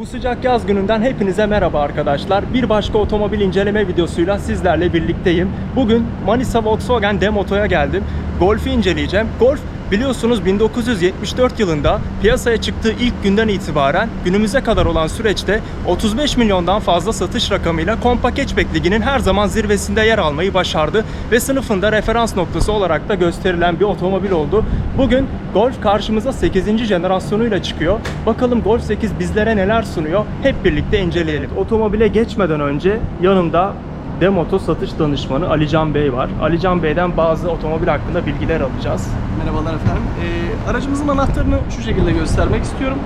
Bu sıcak yaz gününden hepinize merhaba arkadaşlar. Bir başka otomobil inceleme videosuyla sizlerle birlikteyim. Bugün Manisa Volkswagen Demoto'ya geldim. Golf'ü inceleyeceğim. Golf biliyorsunuz 1974 yılında piyasaya çıktığı ilk günden itibaren günümüze kadar olan süreçte 35 milyondan fazla satış rakamıyla Compact Hatchback Ligi'nin her zaman zirvesinde yer almayı başardı ve sınıfında referans noktası olarak da gösterilen bir otomobil oldu. Bugün Golf karşımıza 8. jenerasyonuyla çıkıyor. Bakalım Golf 8 bizlere neler sunuyor? Hep birlikte inceleyelim. Otomobile geçmeden önce yanımda Demoto satış danışmanı Alican Bey var. Alican Bey'den bazı otomobil hakkında bilgiler alacağız. Merhabalar efendim. Ee, aracımızın anahtarını şu şekilde göstermek istiyorum.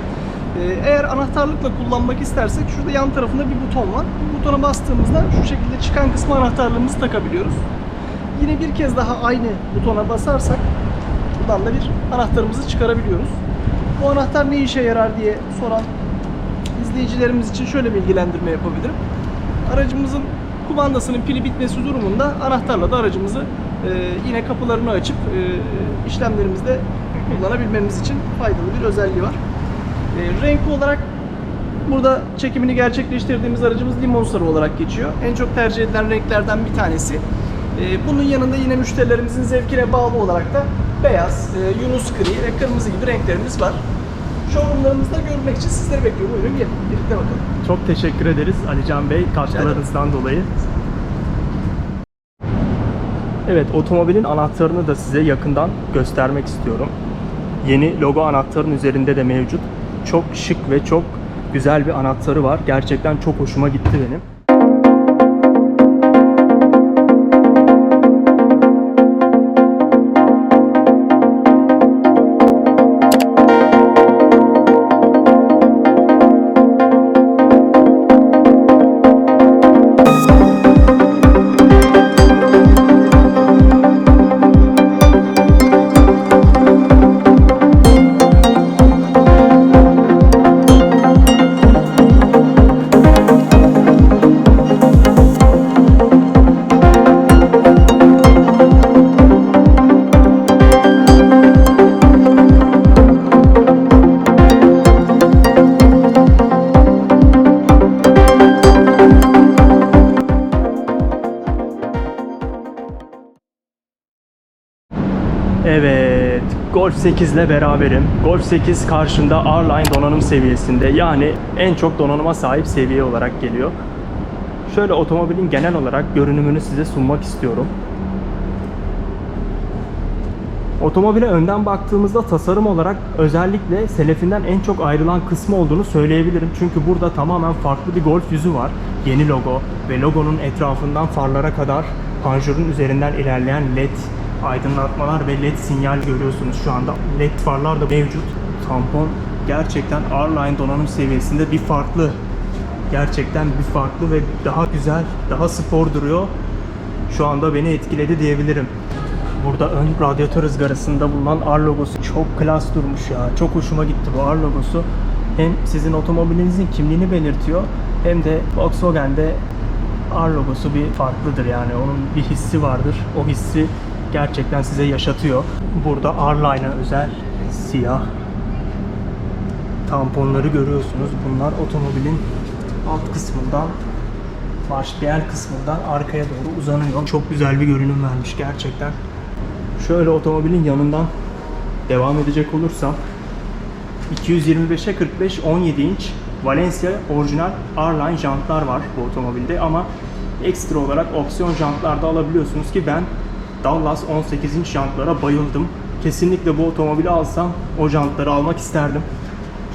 Ee, eğer anahtarlıkla kullanmak istersek şurada yan tarafında bir buton var. Bu butona bastığımızda şu şekilde çıkan kısmı anahtarlığımızı takabiliyoruz. Yine bir kez daha aynı butona basarsak buradan da bir anahtarımızı çıkarabiliyoruz. Bu anahtar ne işe yarar diye soran izleyicilerimiz için şöyle bilgilendirme yapabilirim. Aracımızın kumandasının pili bitmesi durumunda anahtarla da aracımızı e, yine kapılarını açıp e, işlemlerimizde kullanabilmemiz için faydalı bir özelliği var. E, renk olarak burada çekimini gerçekleştirdiğimiz aracımız limon sarı olarak geçiyor. En çok tercih edilen renklerden bir tanesi. E, bunun yanında yine müşterilerimizin zevkine bağlı olarak da beyaz, e, yunus gri ve kırmızı gibi renklerimiz var. Showroomlarımızda görmek için sizleri bekliyorum. Buyurun gelin birlikte bakalım. Çok teşekkür ederiz Alican Bey katkılarınızdan dolayı. Evet, otomobilin anahtarını da size yakından göstermek istiyorum. Yeni logo anahtarın üzerinde de mevcut. Çok şık ve çok güzel bir anahtarı var. Gerçekten çok hoşuma gitti benim. 8 ile beraberim. Golf 8 karşımda R-Line donanım seviyesinde. Yani en çok donanıma sahip seviye olarak geliyor. Şöyle otomobilin genel olarak görünümünü size sunmak istiyorum. Otomobile önden baktığımızda tasarım olarak özellikle selefinden en çok ayrılan kısmı olduğunu söyleyebilirim. Çünkü burada tamamen farklı bir Golf yüzü var. Yeni logo ve logonun etrafından farlara kadar panjurun üzerinden ilerleyen led aydınlatmalar ve led sinyal görüyorsunuz şu anda. Led farlar da mevcut. Tampon gerçekten R-Line donanım seviyesinde bir farklı. Gerçekten bir farklı ve daha güzel, daha spor duruyor. Şu anda beni etkiledi diyebilirim. Burada ön radyatör ızgarasında bulunan R logosu çok klas durmuş ya. Çok hoşuma gitti bu R logosu. Hem sizin otomobilinizin kimliğini belirtiyor hem de Volkswagen'de R logosu bir farklıdır yani. Onun bir hissi vardır. O hissi gerçekten size yaşatıyor. Burada R-Line'a özel siyah tamponları görüyorsunuz. Bunlar otomobilin alt kısmından başlayan kısmından arkaya doğru uzanıyor. Çok güzel bir görünüm vermiş gerçekten. Şöyle otomobilin yanından devam edecek olursam 225'e 45 17 inç Valencia orijinal R-Line jantlar var bu otomobilde ama ekstra olarak opsiyon jantlar da alabiliyorsunuz ki ben Dallas 18 inç jantlara bayıldım. Kesinlikle bu otomobili alsam o jantları almak isterdim.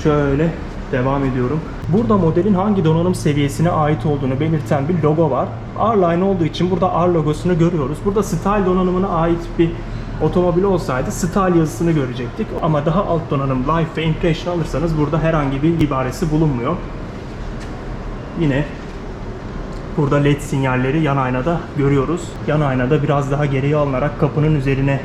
Şöyle devam ediyorum. Burada modelin hangi donanım seviyesine ait olduğunu belirten bir logo var. R-Line olduğu için burada R logosunu görüyoruz. Burada Style donanımına ait bir otomobil olsaydı Style yazısını görecektik. Ama daha alt donanım Life ve Impression alırsanız burada herhangi bir ibaresi bulunmuyor. Yine Burada led sinyalleri yan aynada görüyoruz. Yan aynada biraz daha geriye alınarak kapının üzerine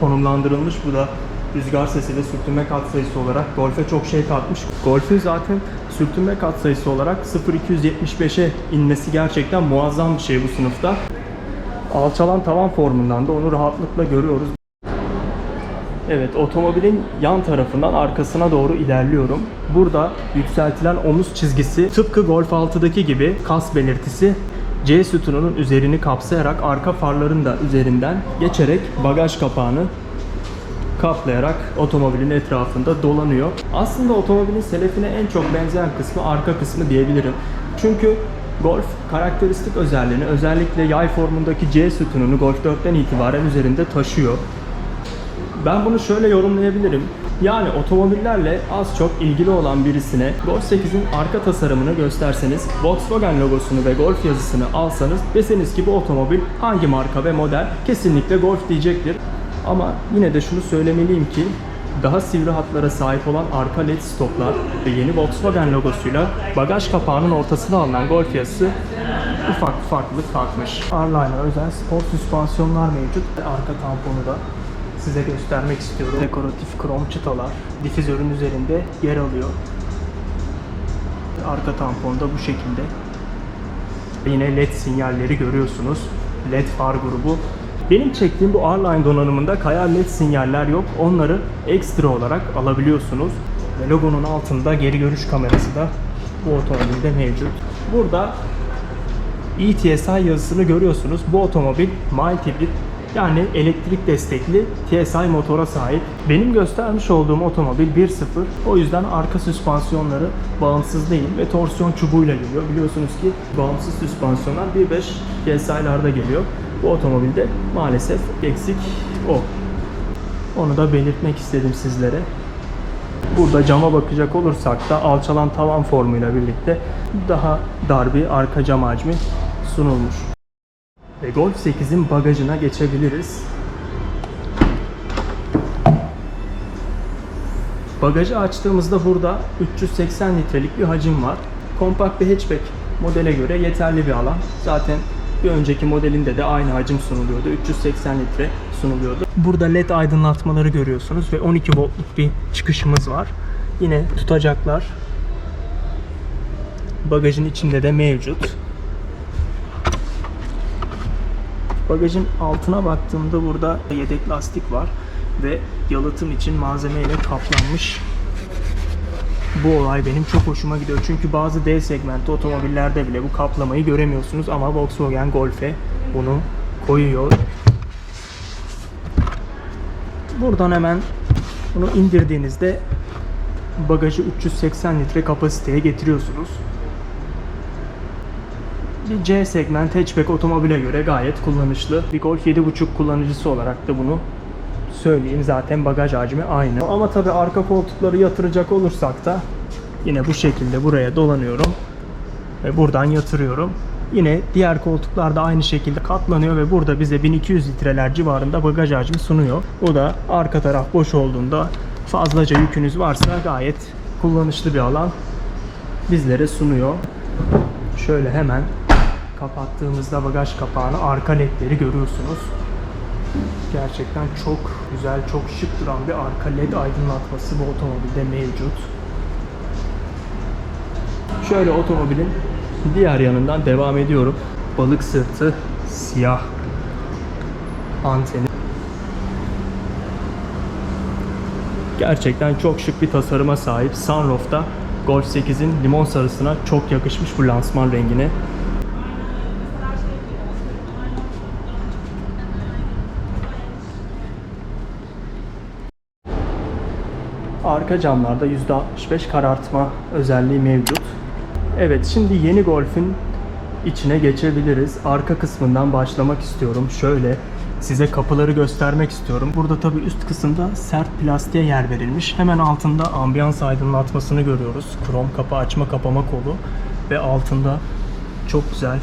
konumlandırılmış. Bu da rüzgar sesi ve sürtünme katsayısı olarak Golf'e çok şey katmış. Golf'ün zaten sürtünme katsayısı olarak 0.275'e inmesi gerçekten muazzam bir şey bu sınıfta. Alçalan tavan formundan da onu rahatlıkla görüyoruz. Evet, otomobilin yan tarafından arkasına doğru ilerliyorum. Burada yükseltilen omuz çizgisi tıpkı Golf 6'daki gibi kas belirtisi C sütununun üzerini kapsayarak arka farların da üzerinden geçerek bagaj kapağını kaplayarak otomobilin etrafında dolanıyor. Aslında otomobilin selefine en çok benzeyen kısmı arka kısmı diyebilirim. Çünkü Golf karakteristik özelliğini özellikle yay formundaki C sütununu Golf 4'ten itibaren üzerinde taşıyor. Ben bunu şöyle yorumlayabilirim. Yani otomobillerle az çok ilgili olan birisine Golf 8'in arka tasarımını gösterseniz, Volkswagen logosunu ve Golf yazısını alsanız deseniz ki bu otomobil hangi marka ve model kesinlikle Golf diyecektir. Ama yine de şunu söylemeliyim ki daha sivri hatlara sahip olan arka led stoplar ve yeni Volkswagen logosuyla bagaj kapağının ortasına alınan Golf yazısı ufak farklılık katmış. R-Line'a özel spor süspansiyonlar mevcut. Arka tamponu da size göstermek istiyorum. Dekoratif krom çıtalar difüzörün üzerinde yer alıyor. Arka tampon da bu şekilde. Yine led sinyalleri görüyorsunuz. Led far grubu. Benim çektiğim bu R-Line donanımında kayar led sinyaller yok. Onları ekstra olarak alabiliyorsunuz. Ve logonun altında geri görüş kamerası da bu otomobilde mevcut. Burada ETSI yazısını görüyorsunuz. Bu otomobil mild yani elektrik destekli TSI motora sahip. Benim göstermiş olduğum otomobil 1.0. O yüzden arka süspansiyonları bağımsız değil ve torsiyon çubuğuyla geliyor. Biliyorsunuz ki bağımsız süspansiyonlar 1.5 TSI'larda geliyor. Bu otomobilde maalesef eksik o. Onu da belirtmek istedim sizlere. Burada cama bakacak olursak da alçalan tavan formuyla birlikte daha dar bir arka cam hacmi sunulmuş. Ve Golf 8'in bagajına geçebiliriz. Bagajı açtığımızda burada 380 litrelik bir hacim var. Kompakt bir hatchback modele göre yeterli bir alan. Zaten bir önceki modelinde de aynı hacim sunuluyordu. 380 litre sunuluyordu. Burada led aydınlatmaları görüyorsunuz ve 12 voltluk bir çıkışımız var. Yine tutacaklar bagajın içinde de mevcut. Bagajın altına baktığımda burada yedek lastik var ve yalıtım için malzemeyle kaplanmış. Bu olay benim çok hoşuma gidiyor. Çünkü bazı D segmenti otomobillerde bile bu kaplamayı göremiyorsunuz ama Volkswagen Golf'e bunu koyuyor. Buradan hemen bunu indirdiğinizde bagajı 380 litre kapasiteye getiriyorsunuz. Bir C segment hatchback otomobile göre gayet kullanışlı. Bir Golf 7.5 kullanıcısı olarak da bunu söyleyeyim. Zaten bagaj hacmi aynı. Ama tabii arka koltukları yatıracak olursak da yine bu şekilde buraya dolanıyorum ve buradan yatırıyorum. Yine diğer koltuklar da aynı şekilde katlanıyor ve burada bize 1200 litreler civarında bagaj hacmi sunuyor. Bu da arka taraf boş olduğunda fazlaca yükünüz varsa gayet kullanışlı bir alan bizlere sunuyor. Şöyle hemen kapattığımızda bagaj kapağını arka ledleri görüyorsunuz. Gerçekten çok güzel, çok şık duran bir arka led aydınlatması bu otomobilde mevcut. Şöyle otomobilin diğer yanından devam ediyorum. Balık sırtı siyah anteni. Gerçekten çok şık bir tasarıma sahip. Sunroof'ta Golf 8'in limon sarısına çok yakışmış bu lansman rengine. Arka camlarda %65 karartma özelliği mevcut. Evet şimdi yeni Golf'ün içine geçebiliriz. Arka kısmından başlamak istiyorum. Şöyle size kapıları göstermek istiyorum. Burada tabii üst kısımda sert plastiğe yer verilmiş. Hemen altında ambiyans aydınlatmasını görüyoruz. Krom kapı açma kapama kolu ve altında çok güzel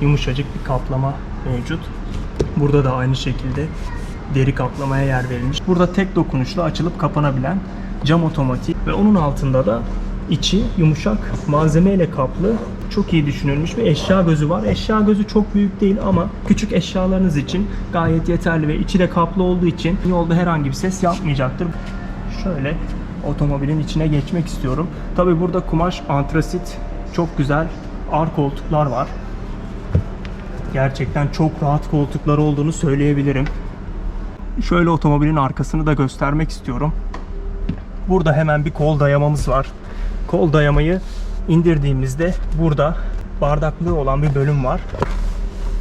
yumuşacık bir kaplama mevcut. Burada da aynı şekilde deri kaplamaya yer verilmiş. Burada tek dokunuşla açılıp kapanabilen cam otomatik ve onun altında da içi yumuşak malzemeyle kaplı çok iyi düşünülmüş bir eşya gözü var. Eşya gözü çok büyük değil ama küçük eşyalarınız için gayet yeterli ve içi de kaplı olduğu için yolda herhangi bir ses yapmayacaktır. Şöyle otomobilin içine geçmek istiyorum. Tabi burada kumaş antrasit çok güzel ar koltuklar var. Gerçekten çok rahat koltuklar olduğunu söyleyebilirim. Şöyle otomobilin arkasını da göstermek istiyorum. Burada hemen bir kol dayamamız var. Kol dayamayı indirdiğimizde burada bardaklığı olan bir bölüm var.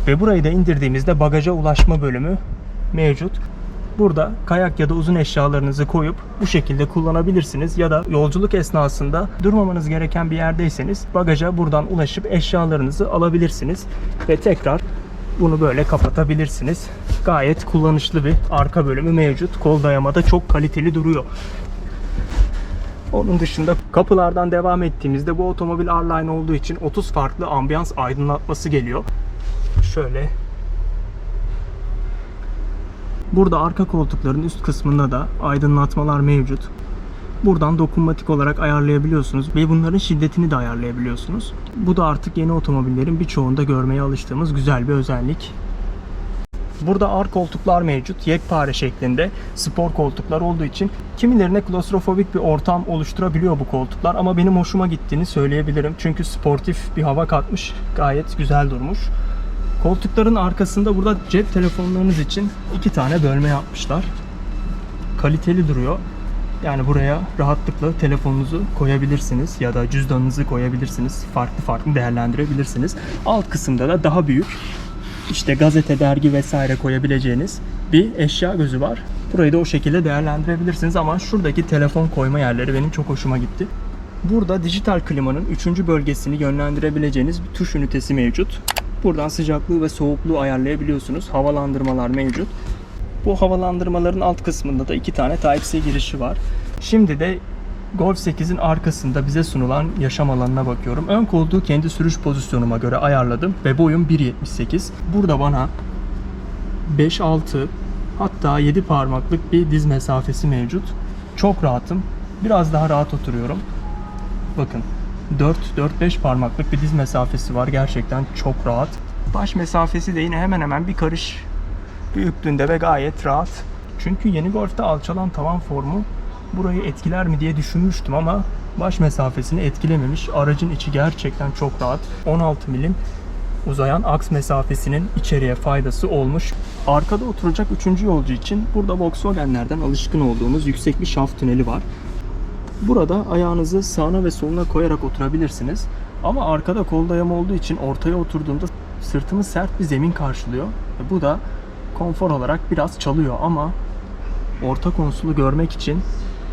Ve burayı da indirdiğimizde bagaja ulaşma bölümü mevcut. Burada kayak ya da uzun eşyalarınızı koyup bu şekilde kullanabilirsiniz. Ya da yolculuk esnasında durmamanız gereken bir yerdeyseniz bagaja buradan ulaşıp eşyalarınızı alabilirsiniz. Ve tekrar bunu böyle kapatabilirsiniz. Gayet kullanışlı bir arka bölümü mevcut. Kol dayamada çok kaliteli duruyor. Onun dışında kapılardan devam ettiğimizde bu otomobil R-Line olduğu için 30 farklı ambiyans aydınlatması geliyor. Şöyle Burada arka koltukların üst kısmında da aydınlatmalar mevcut. Buradan dokunmatik olarak ayarlayabiliyorsunuz ve bunların şiddetini de ayarlayabiliyorsunuz. Bu da artık yeni otomobillerin birçoğunda görmeye alıştığımız güzel bir özellik. Burada ar koltuklar mevcut. Yekpare şeklinde spor koltuklar olduğu için kimilerine klostrofobik bir ortam oluşturabiliyor bu koltuklar ama benim hoşuma gittiğini söyleyebilirim. Çünkü sportif bir hava katmış. Gayet güzel durmuş. Koltukların arkasında burada cep telefonlarınız için iki tane bölme yapmışlar. Kaliteli duruyor. Yani buraya rahatlıkla telefonunuzu koyabilirsiniz ya da cüzdanınızı koyabilirsiniz. Farklı farklı değerlendirebilirsiniz. Alt kısımda da daha büyük işte gazete, dergi vesaire koyabileceğiniz bir eşya gözü var. Burayı da o şekilde değerlendirebilirsiniz ama şuradaki telefon koyma yerleri benim çok hoşuma gitti. Burada dijital klimanın 3. bölgesini yönlendirebileceğiniz bir tuş ünitesi mevcut. Buradan sıcaklığı ve soğukluğu ayarlayabiliyorsunuz. Havalandırmalar mevcut. Bu havalandırmaların alt kısmında da iki tane Type-C girişi var. Şimdi de Golf 8'in arkasında bize sunulan yaşam alanına bakıyorum. Ön koltuğu kendi sürüş pozisyonuma göre ayarladım ve boyum 1.78. Burada bana 5-6 hatta 7 parmaklık bir diz mesafesi mevcut. Çok rahatım. Biraz daha rahat oturuyorum. Bakın 4-4-5 parmaklık bir diz mesafesi var. Gerçekten çok rahat. Baş mesafesi de yine hemen hemen bir karış büyüklüğünde ve gayet rahat. Çünkü yeni Golf'te alçalan tavan formu burayı etkiler mi diye düşünmüştüm ama baş mesafesini etkilememiş. Aracın içi gerçekten çok rahat. 16 milim uzayan aks mesafesinin içeriye faydası olmuş. Arkada oturacak 3. yolcu için burada Volkswagen'lerden alışkın olduğumuz yüksek bir şaft tüneli var. Burada ayağınızı sağına ve soluna koyarak oturabilirsiniz. Ama arkada kol dayama olduğu için ortaya oturduğumda sırtımı sert bir zemin karşılıyor. Ve bu da konfor olarak biraz çalıyor ama orta konsolu görmek için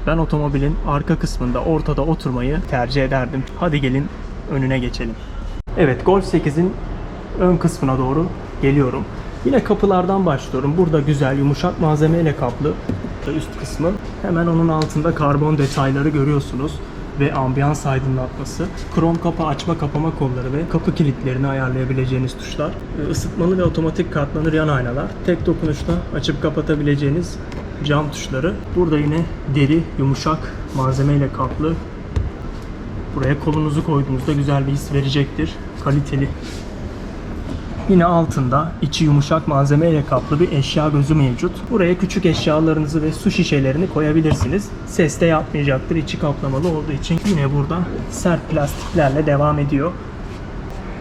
ben otomobilin arka kısmında ortada oturmayı tercih ederdim. Hadi gelin önüne geçelim. Evet Golf 8'in ön kısmına doğru geliyorum. Yine kapılardan başlıyorum. Burada güzel yumuşak malzemeyle kaplı üst kısmı. Hemen onun altında karbon detayları görüyorsunuz ve ambiyans aydınlatması, krom kapı açma kapama kolları ve kapı kilitlerini ayarlayabileceğiniz tuşlar, ısıtmalı ve otomatik katlanır yan aynalar, tek dokunuşta açıp kapatabileceğiniz cam tuşları. Burada yine deri, yumuşak malzemeyle kaplı. Buraya kolunuzu koyduğunuzda güzel bir his verecektir. Kaliteli Yine altında içi yumuşak malzemeyle kaplı bir eşya gözü mevcut. Buraya küçük eşyalarınızı ve su şişelerini koyabilirsiniz. Ses de yapmayacaktır içi kaplamalı olduğu için. Yine burada sert plastiklerle devam ediyor.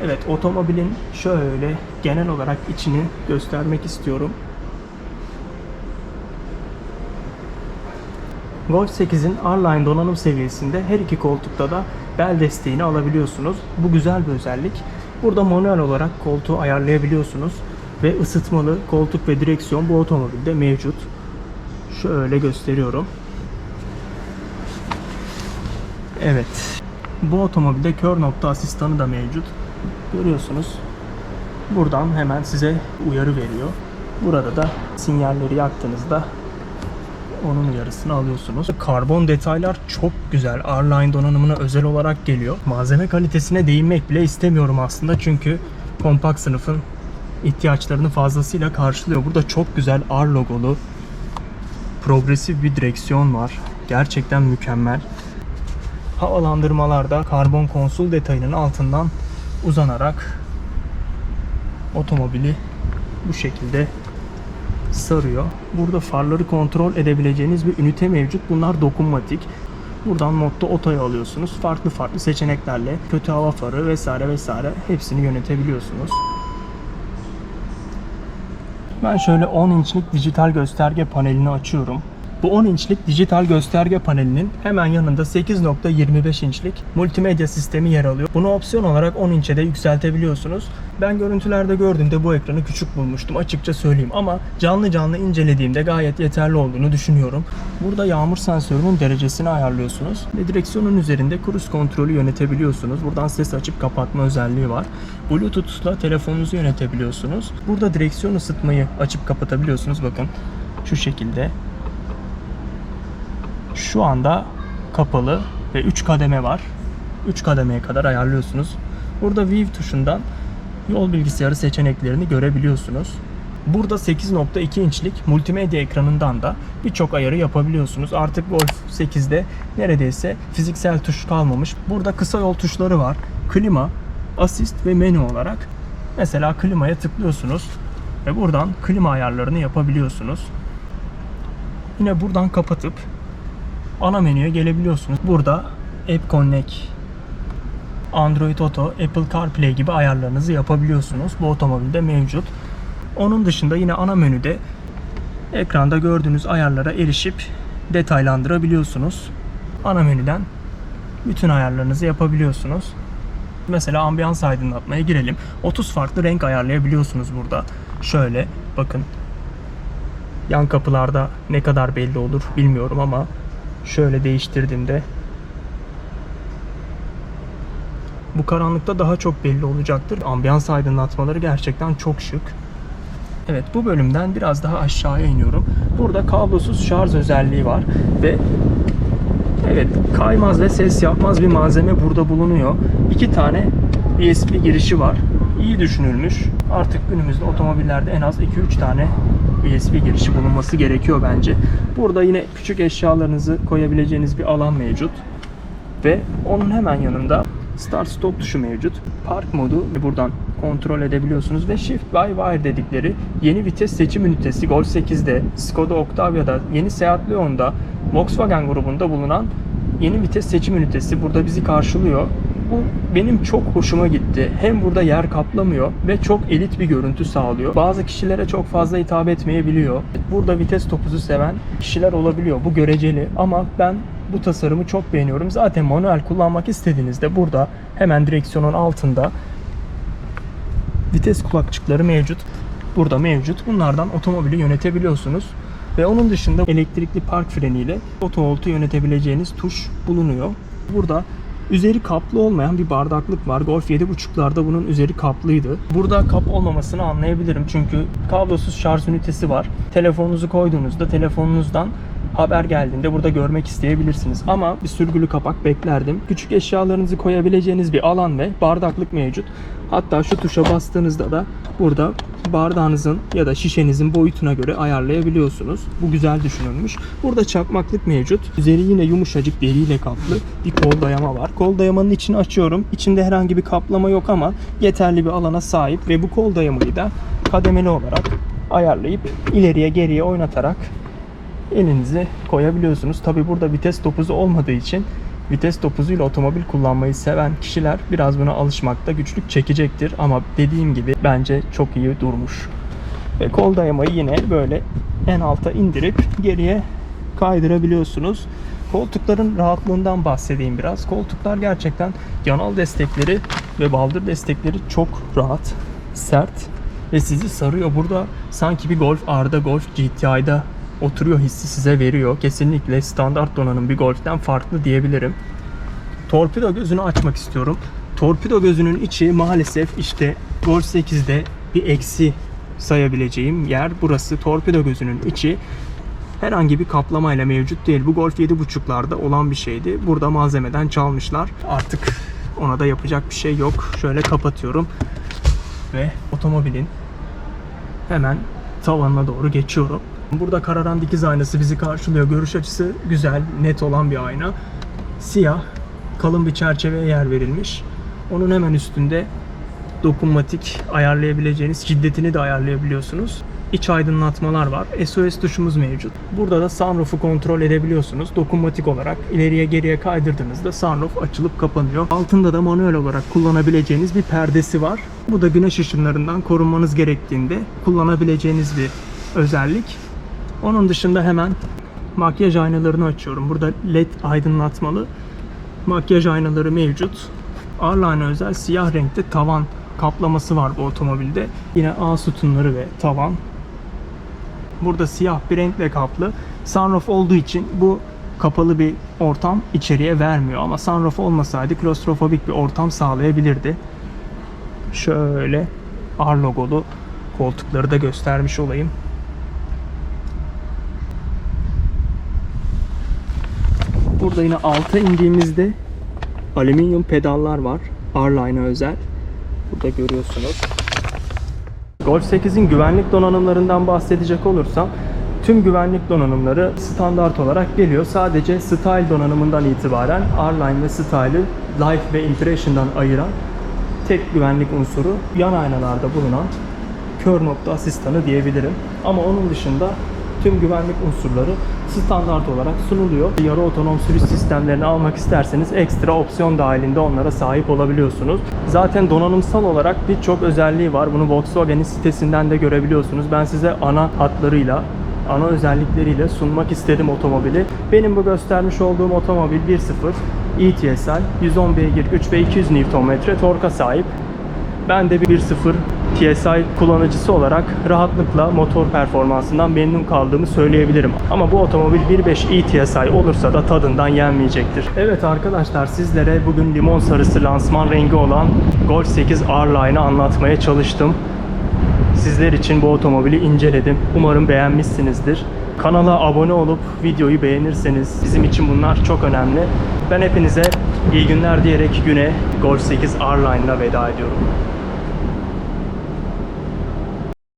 Evet otomobilin şöyle genel olarak içini göstermek istiyorum. Golf 8'in R-Line donanım seviyesinde her iki koltukta da bel desteğini alabiliyorsunuz. Bu güzel bir özellik. Burada manuel olarak koltuğu ayarlayabiliyorsunuz ve ısıtmalı koltuk ve direksiyon bu otomobilde mevcut. Şöyle gösteriyorum. Evet. Bu otomobilde kör nokta asistanı da mevcut. Görüyorsunuz. Buradan hemen size uyarı veriyor. Burada da sinyalleri yaktığınızda onun uyarısını alıyorsunuz. Karbon detaylar çok güzel. R-Line donanımına özel olarak geliyor. Malzeme kalitesine değinmek bile istemiyorum aslında çünkü kompakt sınıfın ihtiyaçlarını fazlasıyla karşılıyor. Burada çok güzel R logolu progresif bir direksiyon var. Gerçekten mükemmel. Havalandırmalarda karbon konsol detayının altından uzanarak otomobili bu şekilde sarıyor. Burada farları kontrol edebileceğiniz bir ünite mevcut. Bunlar dokunmatik. Buradan modda otoyu alıyorsunuz. Farklı farklı seçeneklerle kötü hava farı vesaire vesaire hepsini yönetebiliyorsunuz. Ben şöyle 10 inçlik dijital gösterge panelini açıyorum. Bu 10 inçlik dijital gösterge panelinin hemen yanında 8.25 inçlik multimedya sistemi yer alıyor. Bunu opsiyon olarak 10 inçe de yükseltebiliyorsunuz. Ben görüntülerde gördüğümde bu ekranı küçük bulmuştum açıkça söyleyeyim ama canlı canlı incelediğimde gayet yeterli olduğunu düşünüyorum. Burada yağmur sensörünün derecesini ayarlıyorsunuz ve direksiyonun üzerinde cruise kontrolü yönetebiliyorsunuz. Buradan ses açıp kapatma özelliği var. Bluetooth'la telefonunuzu yönetebiliyorsunuz. Burada direksiyon ısıtmayı açıp kapatabiliyorsunuz. Bakın şu şekilde şu anda kapalı ve 3 kademe var. 3 kademeye kadar ayarlıyorsunuz. Burada View tuşundan yol bilgisayarı seçeneklerini görebiliyorsunuz. Burada 8.2 inçlik multimedya ekranından da birçok ayarı yapabiliyorsunuz. Artık Golf 8'de neredeyse fiziksel tuş kalmamış. Burada kısa yol tuşları var. Klima, asist ve menü olarak. Mesela klimaya tıklıyorsunuz ve buradan klima ayarlarını yapabiliyorsunuz. Yine buradan kapatıp ana menüye gelebiliyorsunuz. Burada App Connect, Android Auto, Apple CarPlay gibi ayarlarınızı yapabiliyorsunuz. Bu otomobilde mevcut. Onun dışında yine ana menüde ekranda gördüğünüz ayarlara erişip detaylandırabiliyorsunuz. Ana menüden bütün ayarlarınızı yapabiliyorsunuz. Mesela ambiyans aydınlatmaya girelim. 30 farklı renk ayarlayabiliyorsunuz burada. Şöyle bakın. Yan kapılarda ne kadar belli olur bilmiyorum ama şöyle değiştirdiğimde bu karanlıkta daha çok belli olacaktır. Ambiyans aydınlatmaları gerçekten çok şık. Evet bu bölümden biraz daha aşağıya iniyorum. Burada kablosuz şarj özelliği var ve evet kaymaz ve ses yapmaz bir malzeme burada bulunuyor. İki tane USB girişi var. İyi düşünülmüş. Artık günümüzde otomobillerde en az 2-3 tane USB girişi bulunması gerekiyor bence. Burada yine küçük eşyalarınızı koyabileceğiniz bir alan mevcut. Ve onun hemen yanında Start Stop tuşu mevcut. Park modu buradan kontrol edebiliyorsunuz ve Shift by Wire dedikleri yeni vites seçim ünitesi Golf 8'de, Skoda Octavia'da, yeni Seat Leon'da, Volkswagen grubunda bulunan yeni vites seçim ünitesi burada bizi karşılıyor. Bu benim çok hoşuma gitti. Hem burada yer kaplamıyor ve çok elit bir görüntü sağlıyor. Bazı kişilere çok fazla hitap etmeyebiliyor. Burada vites topuzu seven kişiler olabiliyor. Bu göreceli ama ben bu tasarımı çok beğeniyorum. Zaten manuel kullanmak istediğinizde burada hemen direksiyonun altında vites kulakçıkları mevcut. Burada mevcut. Bunlardan otomobili yönetebiliyorsunuz. Ve onun dışında elektrikli park freniyle otovoltu yönetebileceğiniz tuş bulunuyor. Burada üzeri kaplı olmayan bir bardaklık var. Golf 7.5'larda bunun üzeri kaplıydı. Burada kap olmamasını anlayabilirim. Çünkü kablosuz şarj ünitesi var. Telefonunuzu koyduğunuzda telefonunuzdan haber geldiğinde burada görmek isteyebilirsiniz. Ama bir sürgülü kapak beklerdim. Küçük eşyalarınızı koyabileceğiniz bir alan ve bardaklık mevcut. Hatta şu tuşa bastığınızda da burada bardağınızın ya da şişenizin boyutuna göre ayarlayabiliyorsunuz. Bu güzel düşünülmüş. Burada çakmaklık mevcut. Üzeri yine yumuşacık deriyle kaplı bir kol dayama var. Kol dayamanın içini açıyorum. İçinde herhangi bir kaplama yok ama yeterli bir alana sahip ve bu kol dayamayı da kademeli olarak ayarlayıp ileriye geriye oynatarak elinizi koyabiliyorsunuz. Tabi burada vites topuzu olmadığı için vites topuzuyla otomobil kullanmayı seven kişiler biraz buna alışmakta güçlük çekecektir. Ama dediğim gibi bence çok iyi durmuş. Ve kol dayamayı yine böyle en alta indirip geriye kaydırabiliyorsunuz. Koltukların rahatlığından bahsedeyim biraz. Koltuklar gerçekten yanal destekleri ve baldır destekleri çok rahat, sert ve sizi sarıyor. Burada sanki bir Golf R'da, Golf GTI'da oturuyor hissi size veriyor. Kesinlikle standart donanım bir Golf'ten farklı diyebilirim. Torpido gözünü açmak istiyorum. Torpido gözünün içi maalesef işte Golf 8'de bir eksi sayabileceğim yer burası. Torpido gözünün içi herhangi bir kaplamayla mevcut değil. Bu Golf 7.5'larda olan bir şeydi. Burada malzemeden çalmışlar. Artık ona da yapacak bir şey yok. Şöyle kapatıyorum ve otomobilin hemen tavanına doğru geçiyorum. Burada kararan dikiz aynası bizi karşılıyor. Görüş açısı güzel, net olan bir ayna. Siyah, kalın bir çerçeveye yer verilmiş. Onun hemen üstünde dokunmatik ayarlayabileceğiniz şiddetini de ayarlayabiliyorsunuz. iç aydınlatmalar var. SOS tuşumuz mevcut. Burada da sunroof'u kontrol edebiliyorsunuz. Dokunmatik olarak ileriye geriye kaydırdığınızda sunroof açılıp kapanıyor. Altında da manuel olarak kullanabileceğiniz bir perdesi var. Bu da güneş ışınlarından korunmanız gerektiğinde kullanabileceğiniz bir özellik. Onun dışında hemen makyaj aynalarını açıyorum. Burada led aydınlatmalı makyaj aynaları mevcut. R-Line özel siyah renkte tavan kaplaması var bu otomobilde. Yine A sütunları ve tavan. Burada siyah bir renkle kaplı. Sunroof olduğu için bu kapalı bir ortam içeriye vermiyor. Ama sunroof olmasaydı klostrofobik bir ortam sağlayabilirdi. Şöyle R logolu koltukları da göstermiş olayım. Burada yine alta indiğimizde alüminyum pedallar var. R-Line'a özel. Burada görüyorsunuz. Golf 8'in güvenlik donanımlarından bahsedecek olursam tüm güvenlik donanımları standart olarak geliyor. Sadece Style donanımından itibaren R-Line ve Style'ı Life ve Impression'dan ayıran tek güvenlik unsuru yan aynalarda bulunan kör nokta asistanı diyebilirim. Ama onun dışında tüm güvenlik unsurları standart olarak sunuluyor. Yarı otonom sürüş sistemlerini almak isterseniz ekstra opsiyon dahilinde onlara sahip olabiliyorsunuz. Zaten donanımsal olarak birçok özelliği var. Bunu Volkswagen'in sitesinden de görebiliyorsunuz. Ben size ana hatlarıyla ana özellikleriyle sunmak istedim otomobili. Benim bu göstermiş olduğum otomobil 1.0 ETSI 110 beygir güç ve 200 Nm torka sahip. Ben de bir 1.0 TSI kullanıcısı olarak rahatlıkla motor performansından memnun kaldığımı söyleyebilirim. Ama bu otomobil 1.5 ETSI olursa da tadından yenmeyecektir. Evet arkadaşlar sizlere bugün limon sarısı lansman rengi olan Golf 8 R-Line'ı anlatmaya çalıştım. Sizler için bu otomobili inceledim. Umarım beğenmişsinizdir. Kanala abone olup videoyu beğenirseniz bizim için bunlar çok önemli. Ben hepinize iyi günler diyerek güne Golf 8 R-Line'la veda ediyorum.